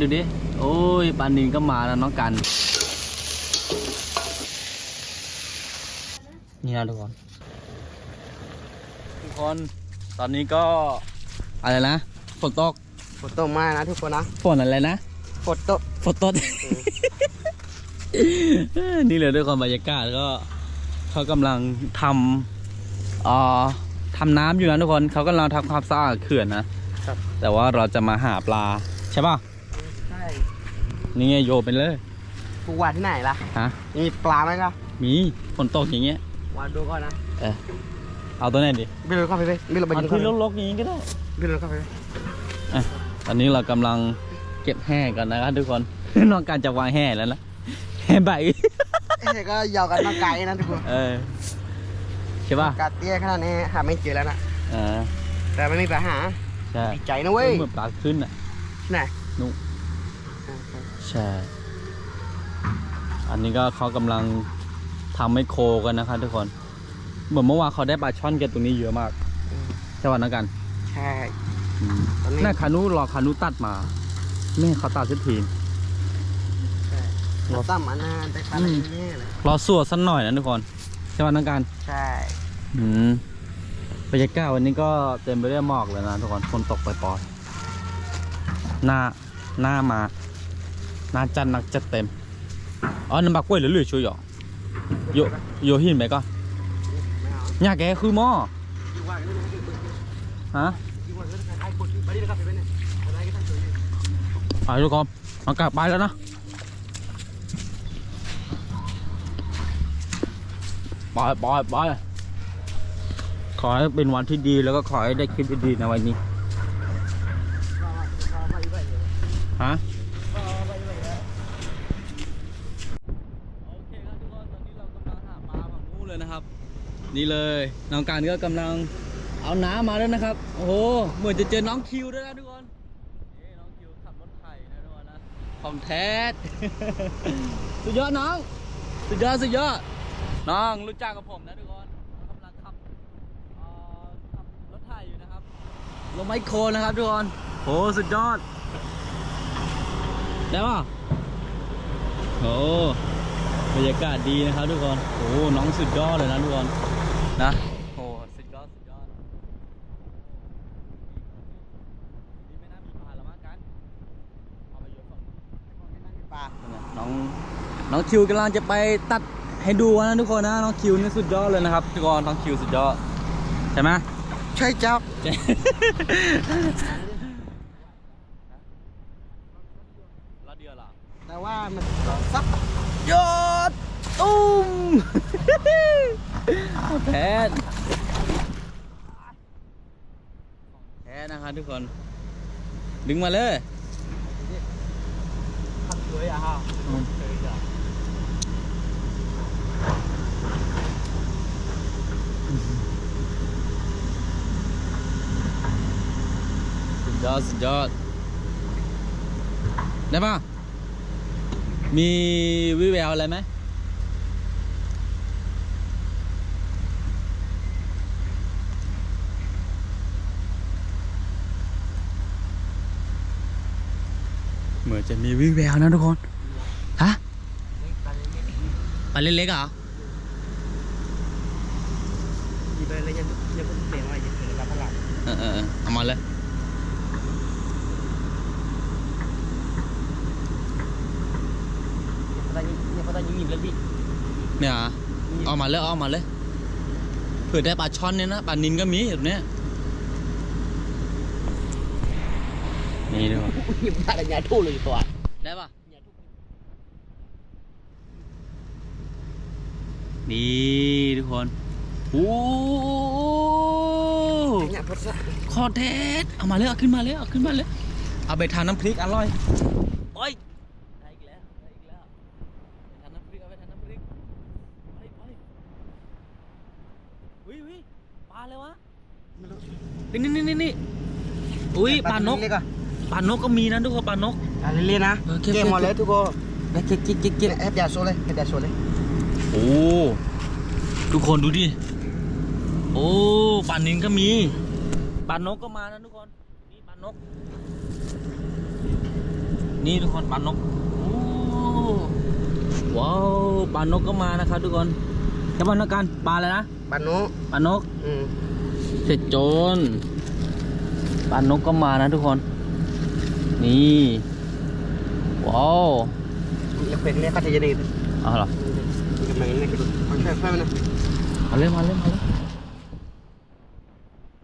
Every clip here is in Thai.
ดูดิ โอ้ยปลานินก็มาแล้วน้องกัน นี่นะทุกคน ทุกคน ตอนนี้ก็ อะไรนะ ฝนตก ฝนตกมากนะทุกคนนะ ฝนอะไรนะ ฝนตก ฝนตก นี่เลยด้วยความบรรยากาศก็ เขากำลังทำเอ่อทำน้ำอยู่นะทุกคน เขากำลังทำความสะอาดเขื่อนนะครับแต่ว่าเราจะมาหาปลาใช่ป่ะใช่ นี่ไงโยนไปเลยกูวาดที่ไหนล่ะฮะมีปลาไหมครับมีฝนตกอย่างเงี้ยวาดดูก่อนนะเออเอาตัวไหนดิไม่รู้เข้าไปไหมไม่รู้ไปเอายิงที่เข้าไปลกๆอย่างงี้ก็ได้ไม่รู้เข้าไปไหมตอนนี้เรากำลังเก็บแห่กันนะครับทุกคนน้องการจะวางแห่แล้วนะแห่ใบเอ้ยก็ยาวกันมาไกลนะทุกคนเออใช่ป่ะกาเตี้ยขนาดนี้หาไม่เจอแล้วนะเออแต่ไม่มีปัญหาใช่ดีใจนะเว้ยเหมือนปลาขึ้นอะไหนนุ ใช่ อันนี้ก็เขากำลังทำให้โคกันนะครับทุกคน เหมือนเมื่อวานเขาได้ปลาช่อนกันตรงนี้เยอะมากใช่ป่ะนะกัน ใช่อืมตอนนี้น่าคานุรอคานุตัดมาแม่เขาตัดสักทีใช่เราตั้มมานานแต่ปลาอะไรนี่เลยรอสวดสักหน่อยนะทุกคนใช่ป่ะนะกันใช่อืมบรรยากาศวันนี้ก็เต็มไปด้วยหมอกเลยนะทุกคน ฝนตกปล่อยๆหน้า หน้ามาห น้าจันนักจัดเต็มอ๋อน้ำบักกล้วยหรือหรือช่วยหรอโยโยหินไหมก็ไม่เอาอยาแกคือหม้อยิงว่ายนะฮะยิงว่ากันเลยไอ้คนไปดินะครับไปเนี่ยอะไรก็ตั้งใจอยู่ไปทุกคนเอากลับไปแล้วนะไปไปไปขอให้เป็นวันที่ดีแล้วก็ขอให้ได้คลิปดีๆในวันนี้ ฮะ โอเคครับทุกคนตอนนี้เรากำลังหาปลาฝั่งนู้น เลยนะครับ นี่เลยน้องการก็กำลังเอาน้ำมาแล้วนะครับ โอ้โหเหมือนจะเจอน้องคิวด้วยนะทุกคนนี่น้องคิวขับรถไถนะทุกคนนะของแท้สุดยอดน้อง สุดยอดสุดยอดน้องรู้จักกับผมนะทุกคนกำลังขับขับรถไถอยู่นะครับลงไมโครนะครับทุกคนโหสุดยอดได้ป่ะโอ้ บรรยากาศดีนะครับทุกคนโอ้น้องสุดยอดเลยนะทุกคนนะโอ้สุดยอดสุดยอดนี่ไม่น่ามีปลาแล้วมั้งกันเอาไปเยอะก่อนปลาน้องน้องคิวกำลังจะไปตัดให้ดูนะทุกคนนะน้องคิวนี่สุดยอดเลยนะครับทุกคนน้องคิวสุดยอดใช่ไหมใช่เจ้าใช่รอดเดียวเหรอแต่ว่ามันซับยอดตุ้ม แพนแพ้นะครับทุกคน ดึงมาเลยทำสวยอะฮะสุดยอดสุดยอด ได้ปะมีวิแววอะไรไหม อนจะมีวิแววนะทุกคน ฮะปลาเล็กๆเหรอมีไปเลยยังยังก็เปลี่ยนอะไรยังเป็นการตลาดเออเออเออเอามาเลยเขาได้ยังเขาได้ยังมีแล้วพี่เนี่ยเหรอเอามาเลยเอามาเลยเผื่อได้ปลาช่อนเนี่ยนะปลานินก็มีแบบเนี้ย นี่ดูหยิบได้ยังทู่เลยตัว ได้ปะนี่ทุกคนโอ้เนี่ยพอสักคอเทสเอามาเลยเอาขึ้นมาเลยเอาขึ้นมาเลย เอาไปทานน้ำพริกอร่อย โอ้ยได้อีกแล้วได้อีกแล้วไปทานน้ำพริกเอาไปทานน้ำพริกไปไปวิวิปลาเลยวะนี่นี่นี่นี่นี่อุ้ยปลานกเล็กอะ ปลานกก็มีนะทุกคนปลานก อะเล่นๆนะเออเก็บเกมหมดเลยทุกคนเก็บเก็บเก็บเก็บแอบยาโซเลยแอบยาโซเลยโอ้ทุกคนดูดิโอ้ปลานินก็มีปลานกก็มานะทุกคนนี่ปลานก นี่ทุกคนปลานกโอ้ว้าวปลานกก็มานะครับทุกคนแค่ปลานกกันปลาอะไรนะปานุปลานก อืมเสร็จโจรปลานกก็มานะทุกคน นี่ ว้าวอย่าเป็นเนี่ยเขาจะยังไงเอาเหรอจะมาเนี่ยมันแค่แค่นั้นมาเลยมาเลยมาเลย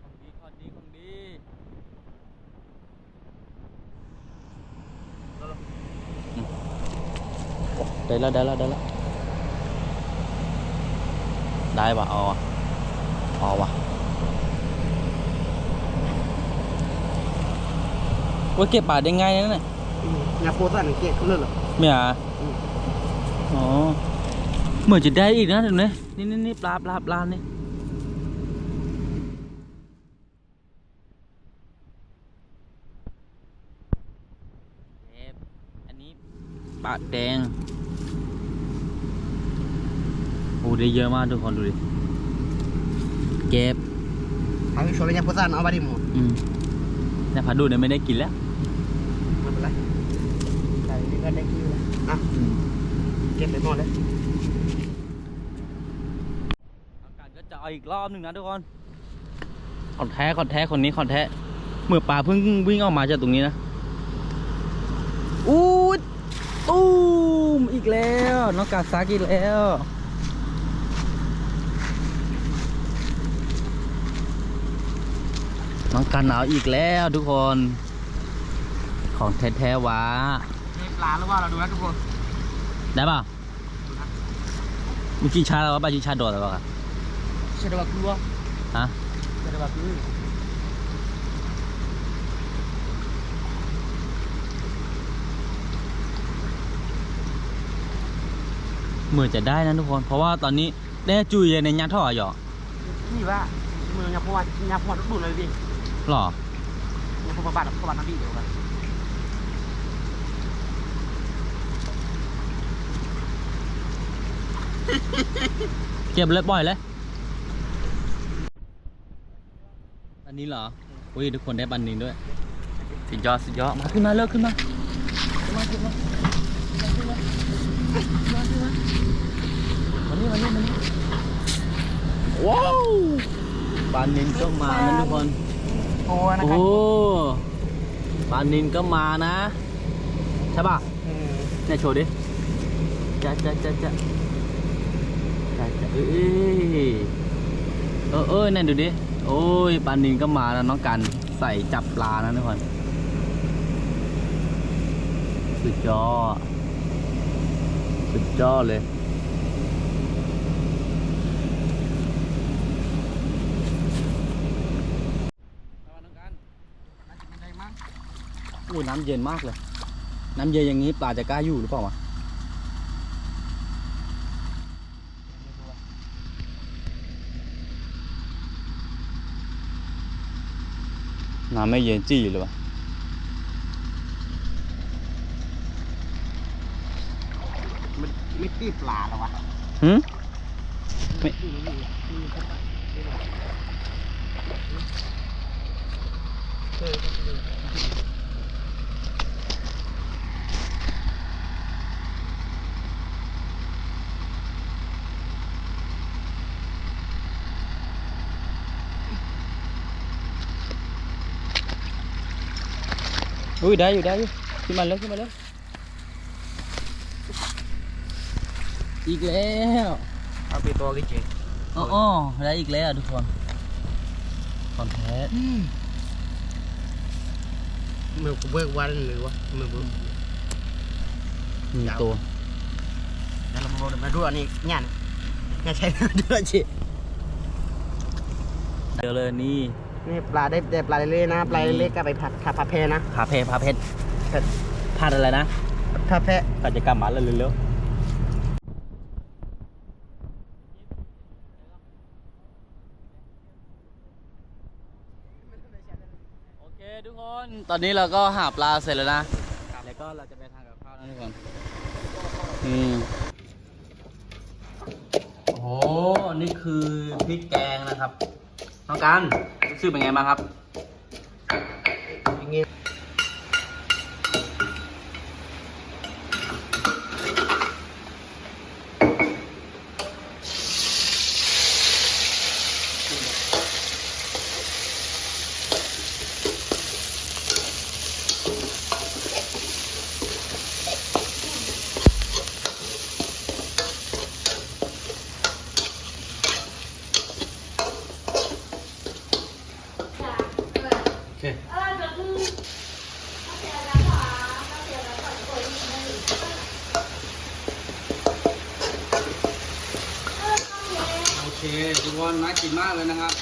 ของดีของดีได้แล้วได้แล้วได้แล้วได้ป่ะเอาอะเอาว่ะ ว่าเก็บป่าได้ง่ายนะเนี่ยงาโคตันเกลียดเขาเลยเหรอไม่อะอ๋อเหมือนจะได้อีกนะเดี๋ยวนี้นี่นี่นี่ปลาปลาปลานี่อันนี้ปลาแดงโอ้ได้เยอะมากทุกคนดูดิเก็บทางที่ชวนเลยงาโคตันเอาไปดิหมูอืมแต่ผาดูเนี่ยไม่ได้กินแล้ว ไม่เป็นไรใส่นี่ก็ได้คิวแล้วอะเก็บไปหมดเลยอากาศก็จะเอาอีกรอบหนึ่งนะทุกคนขอนแท้ขอนแท้คนนี้ขอนแท้เมื่อปลาเพิ่งวิ่งออกมาจากตรงนี้นะอู้ดตูมอีกแล้วน้องกาซักอีกแล้วน้องกันหนาวอีกแล้วทุกคน ของแท้ๆวะนี่ปลาหรือว่าเราดูนะทุกคน ได้ป่ะเมื่อกี้ชาแล้ววะปลาจีชาโดดแล้วป่ะใช่ได้ว่าคือว่าฮะใช่ได้ว่าคือเหมือนจะได้นะทุกคน เพราะว่าตอนนี้ได้จุยในยัดท่อหยอนี่ว่ามืองาโควันงาโควันดูเลยดิหรองาโควันบ้านโควันนั่นดิเดียวกัน เก็บเลยปล่อยเลยอันนี้เหรอ อุ้ยทุกคนได้บันหนึ่งด้วย สุดยอดสุดยอดมาขึ้นมาเลิกขึ้นมาขึ้นมาขึ้นมาขึ้นมาขึ้นมาขึ้นมาวันนี้วันนี้วันนี้ว้าวปลานินก็มานะทุกคน โอ้นะโอ้ครับปลานินก็มานะ ใช่ป่ะอืมเนี่ยโชว์ดิจ้าจ้าจ้าจ้าจ้าจ้า เอ้ยเออเออนั่นดูดิ โอ้ยปลานินก็มาแล้วน้องกันใส่จับปลานะทุกคนสุดยอดสุดยอดเลยอู้น้ำเย็นมากเลย น้ำเย็นอย่างนี้ปลาจะกล้าอยู่หรือเปล่าวะ น้ำไม่เย็นจี้เลยวะมันไม่ตีปลาหรอวะหืมไม่อุ้ ยได้อยู่ได้อยู่ขึ้นมาเลยขึ้นมาเลยอีกแล้วเอาไปตัวกี่เจ๊อ๋ออ๋อได้อีกแล้วทุกคนคอนแท้มือกูเบิกวันหรือวะมือกูมีตัวแล้วเรามาดูอันนี้งานงานใช้ด้วยจีเดี๋ยวเลยนี่ นี่ปลาได้แต่ปลาเล็กๆนะ ปลาเล็กๆก็ไปผัดผัดผัดเพนะพาเพพาเพชรเผ็ดพาดอะไรนะผัดเพกิจกรรมมาแล้วเร็วโอเคทุกคนตอนนี้เราก็หาปลาเสร็จแล้วนะแล้วก็เราจะไปทานกับข้าวนะทุกคนอืมโอ้โหนี่คือพริกแกงนะครับน้องกัน ซื้อเป็นไงบ้างครับ อย่างงี้ ทุกคนน่ากินมากเลยนะครับ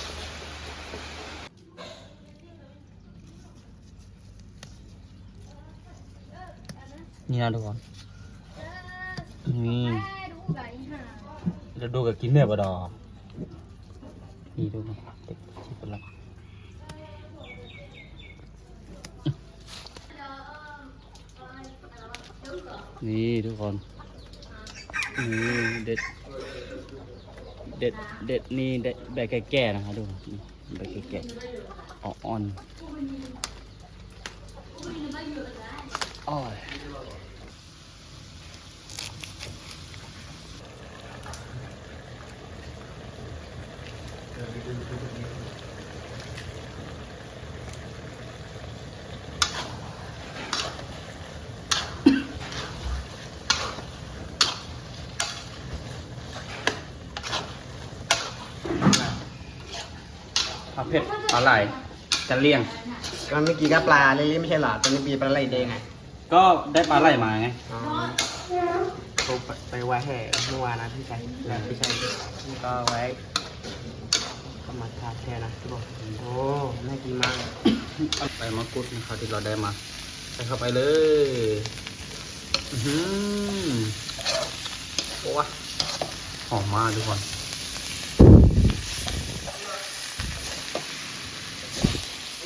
นี่นะทุกคนนี่จะดูกับกินเนื้อปลาดอนี่ทุกคนเด็กชิบละนี่ทุกคนนี่เด็ด เด็ด เด็ดนี่เด็ดแบบแก่ๆนะครับทุกคนแบบแก่ๆอ่อนอ้อย ปลาไหลจะเลี่ยง ก็เมื่อกี้ก็ปลาเล่นๆไม่ใช่เหรอตอนนี้มีปลาไหลแดงไงก็ได้ปลาไหลมาไงอ๋อเขาไปไว้แห่เมื่อวานนะพี่ชัยแล้วพี่ชัยก็ไว้ก็มาทาแช่นะทุกคนโอ้น่ากินมากไปมะกรูดนะครับที่เราได้มาใส่เข้าไปเลยอื้อหือโอ้วะหอมมากทุกคน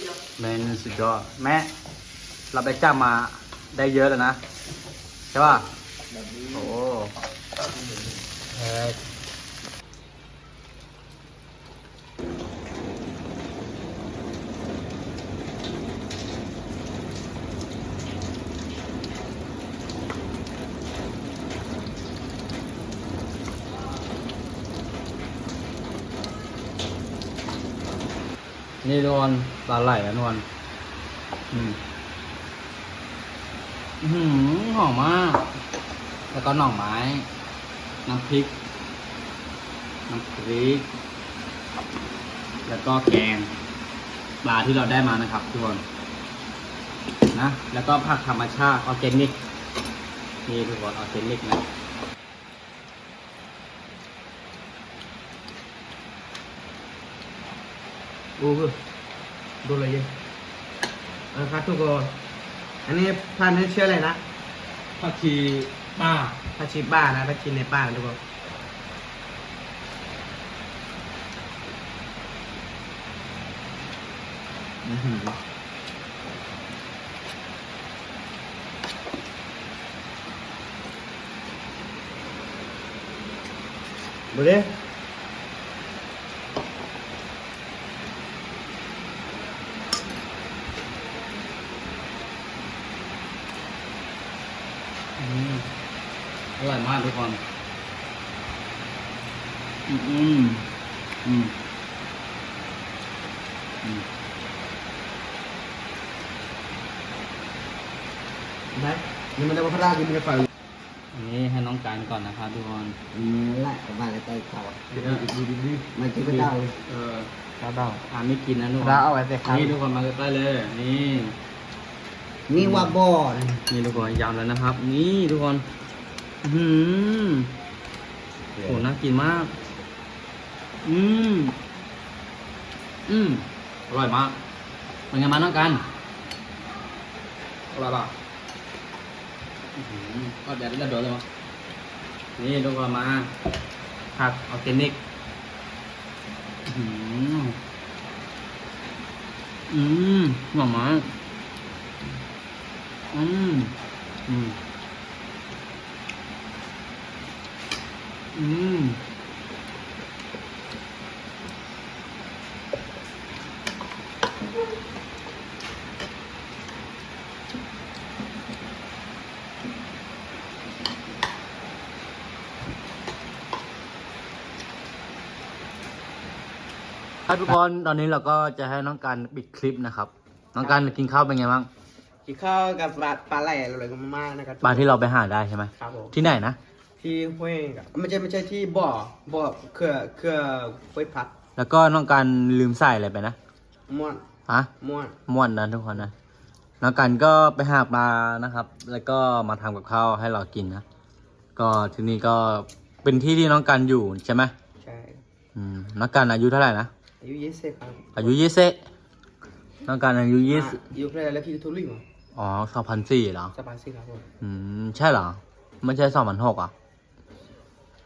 เม นูสุดยอดแม่เราไปจ้ามาได้เยอะแล้วนะ ใช่ป่ะ โอ้ นี่นวลปลาไหลแล้วนวลอืมหือหอมมาก แล้วก็หน่อไม้ น้ำพริก น้ำพริก แล้วก็แกงปลาที่เราได้มานะครับทุกคนนะ แล้วก็ผักธรรมชาติออร์แกนิก นี่ทุกคนออร์แกนิกนะ โอ้โหดูเลยยังนะครับทุกคนอันนี้พันธุ์ นี้ชื่ออะไรนะผักชีป้าผักชีบ้านะผักชีในป่านะทุกคนอื้อหือดูดิอืม อร่อยมากทุกคนอืม อืม อืมอืมได้นี่มันจะมาพระรากินมันจะไฟอันนี้ให้น้องการก่อนนะครับทุกคนอืมละประมาณละใจเขาเดี๋ยวดูดิดิมันกินก็ได้เออข้าวเดาทานไม่กินนะทุกคนเราเอาไว้ใส่ข้าวนี่ทุกคนมาใกล้ๆเลย นี่ นี่ว่าบ่อนะนี่ทุกคนยำแล้วนะครับ นี่ทุกคน อื้อหือโหน่ากินมาก อืม อืม อร่อยมากเป็นไงมาน้องกันอร่อยป่ะอื้อหือก็เดี๋ยวจะโดนเลยวะนี่ทุกคนมาผักออร์แกนิกอื้อหืออืมหอมมากอืมอืม อืมครับทุกคนตอนนี้เราก็จะให้น้องการปิดคลิปนะครับ น้องการกินข้าวเป็นไงบ้างกินข้าวกับปลาปลาไหลอร่อยมากๆนะครับปลาที่เราไปหาได้ใช่ไหมครับผมที่ไหนนะ ที่ห้วยกับไม่ใช่ไม่ใช่ที่บ่อบ่อเครือเครือห้วยพัดแล้วก็น้องการลืมใส่อะไรไปนะม่วนฮะม่วนม่วนนะทุกคนนะน้องกันก็ไปหาปลานะครับ แล้วก็มาทำกับข้าวให้เรากินนะก็ที่นี่ก็เป็นที่ที่น้องกันอยู่ใช่ไหมใช่ออืมนักการอายุเท่าไหร่นะอายุยี่สิบครับอายุยี่สิบนักการอายุยี่สิบอายุเท่าไหร่แล้วพี่ทุลุยมั้งอ๋อสองพันสี่เหรอสบายสิครับผมอืมใช่เหรอไม่ใช่สองพันหกอะ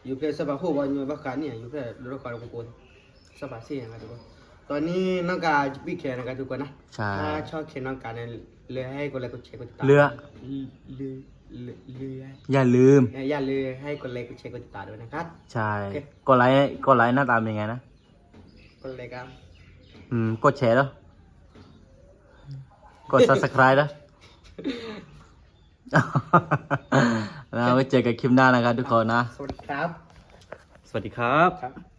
อยู่เพลสบายคู่วันอยู่บ้านกันเนี่ยอยู่เพลรถคอยกุกนสบายสินะครับทุกคนตอนนี้น้องกาพี่แขนนะครับทุกคนนะใช่ถ้าชอบเขียนน้องกาเนี่ยเรือให้กดไลค์กดแชร์กดติดตามเรือเรือเรือเรืออย่าลืมอย่าลืมให้กดไลค์กดแชร์กดติดตามด้วยนะครับใช่โอเคกดไลค์กดไลค์หน้าตาเป็นไงนะกดไลค์ครับอืมกดแชร์แล้วกด subscribe แล้ว แล้วไว้เจอกันคลิปหน้านะครับทุกคนนะ สวัสดีครับ สวัสดีครับครับ